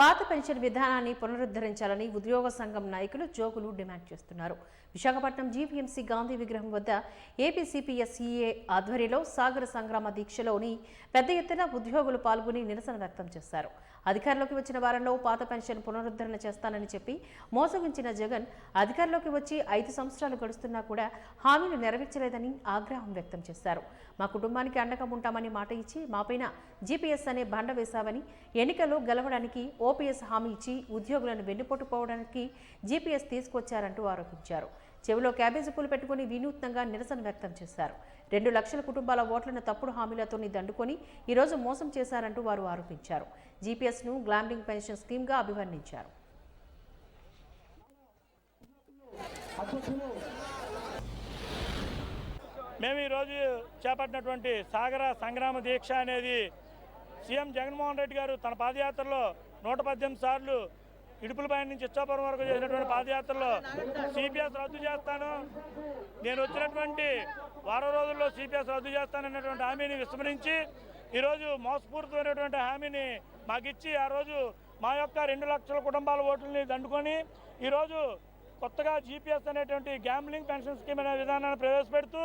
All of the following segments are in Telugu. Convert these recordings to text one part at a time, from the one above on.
పాత పెన్షన్ విధానాన్ని పునరుద్ధరించాలని ఉద్యోగ సంఘం నాయకులు జోగులు డిమాండ్ చేస్తున్నారు. విశాఖపట్నం జీవీఎంసీ గాంధీ విగ్రహం వద్ద ఏపీసీపీఎస్ఈఏ ఆధ్వర్యంలో సాగర సంగ్రామ దీక్షలోని పెద్ద ఎత్తున ఉద్యోగులు పాల్గొని నిరసన వ్యక్తం చేశారు. అధికారంలోకి వచ్చిన వారంలో పాత పెన్షన్ పునరుద్ధరణ చేస్తానని చెప్పి మోసగించిన జగన్ అధికారంలోకి వచ్చి ఐదు సంవత్సరాలు గడుస్తున్నా కూడా హామీలు నెరవేర్చలేదని ఆగ్రహం వ్యక్తం చేశారు. మా కుటుంబానికి అండగా ఉంటామని మాట ఇచ్చి మాపైన జీపీఎస్ అనే బండ వేశావని ఎన్నికల్లో గెలవడానికి ఓపీఎస్ హామీ ఇచ్చి ఉద్యోగులను వెన్నుపోటుపోవడానికి జీపీఎస్ తీసుకొచ్చారంటూ ఆరోపించారు. చెవిలో క్యాబేజీ పూలు పెట్టుకుని వినూత్నంగా నిరసన వ్యక్తం చేశారు. రెండు లక్షల కుటుంబాల ఓట్లను తప్పుడు హామీలతోని దండుకొని ఈరోజు మోసం చేశారంటూ వారు ఆరోపించారు. జీపీఎస్ను గ్లామ్లింగ్ పెన్షన్ స్కీమ్గా అభివర్ణించారు. మేము ఈరోజు చేపట్టినటువంటి సాగర సంగ్రామ దీక్ష అనేది సీఎం జగన్మోహన్ రెడ్డి గారు తన పాదయాత్రలో నూట పద్దెనిమిది సార్లు ఇడుపులపై నుంచి ఇచ్చాపురం వరకు చేసినటువంటి పాదయాత్రలో సిపిఎస్ రద్దు చేస్తాను. నేను వచ్చినటువంటి వారం రోజుల్లో సిపిఎస్ రద్దు చేస్తానన్నటువంటి హామీని విస్మరించి ఈరోజు మోసపూరితమైనటువంటి హామీని మాకిచ్చి ఆ రోజు మా యొక్క రెండు లక్షల కుటుంబాల ఓట్లని దండుకొని ఈరోజు కొత్తగా జీపీఎస్ అనేటువంటి గ్యాంబ్లింగ్ పెన్షన్ స్కీమ్ అనే విధానాన్ని ప్రవేశపెడుతూ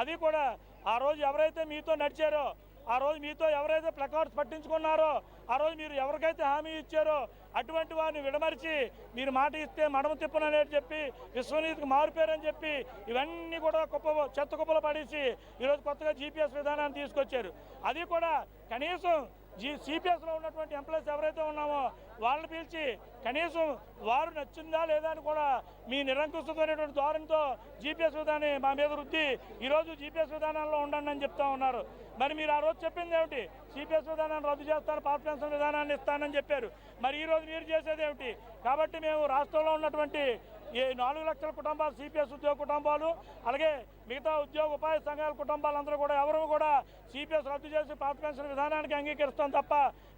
అది కూడా ఆ రోజు ఎవరైతే మీతో నడిచారో ఆ రోజు మీతో ఎవరైతే ప్లకార్డ్స్ పట్టించుకున్నారో ఆ రోజు మీరు ఎవరికైతే హామీ ఇచ్చారో అటువంటి వారిని విడమరిచి మీరు మాట ఇస్తే మడమ తిప్పననేది చెప్పి విశ్వనీతికి మారిపోయారని చెప్పి ఇవన్నీ కూడా కుప్ప చెత్త కుప్పలు పడేసి ఈరోజు కొత్తగా జీపీఎస్ విధానాన్ని తీసుకొచ్చారు. అది కూడా కనీసం జీ సిపిఎస్లో ఉన్నటువంటి ఎంప్లాయీస్ ఎవరైతే ఉన్నామో వాళ్ళని పిలిచి కనీసం వారు నచ్చిందా లేదా అని కూడా మీ నిరంకుశమైనటువంటి ధోరణితో జీపీఎస్ విధానం మా మీద వృద్ధి ఈరోజు జీపీఎస్ విధానంలో ఉండండి అని చెప్తా ఉన్నారు. మరి మీరు ఆ రోజు చెప్పింది ఏమిటి? సిపిఎస్ విధానాన్ని రద్దు చేస్తాను పాత పెన్షన్ విధానాన్ని ఇస్తానని చెప్పారు. మరి ఈరోజు మీరు చేసేది ఏమిటి? కాబట్టి మేము రాష్ట్రంలో ఉన్నటువంటి ఈ నాలుగు లక్షల కుటుంబాలు సిపిఎస్ ఉద్యోగ కుటుంబాలు అలాగే మిగతా ఉద్యోగ ఉపాధి సంఘాల కుటుంబాలందరూ కూడా ఎవరు కూడా సిపిఎస్ రద్దు చేసి పాత పెన్షన్ విధానానికి అంగీకరిస్తాం తప్ప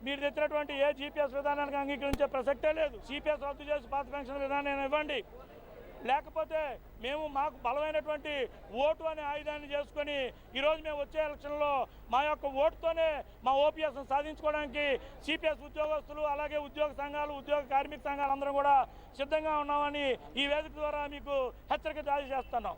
మీరు తెచ్చినటువంటి ఏ జీపీఎస్ విధానానికి అంగీకరించే ప్రసక్తే లేదు. సిపిఎస్ రద్దు చేసి పాత పెన్షన్ విధానాన్ని ఇవ్వండి. లేకపోతే మేము మాకు బలమైనటువంటి ఓటు అనే ఆయుధాన్ని చేసుకొని ఈరోజు మేము వచ్చే ఎలక్షన్లో మా యొక్క ఓటుతోనే మా ఓపీఎస్ సాధించుకోవడానికి సిపిఎస్ ఉద్యోగస్తులు అలాగే ఉద్యోగ సంఘాలు ఉద్యోగ కార్మిక సంఘాలు అందరం కూడా సిద్ధంగా ఉన్నామని ఈ వేదిక ద్వారా మీకు హెచ్చరిక జారీ చేస్తున్నాం.